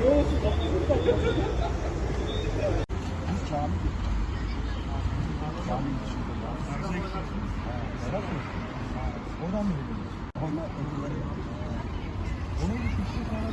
Yolsun. Oradan mı gidiyorsun? Onlar Onun bir o.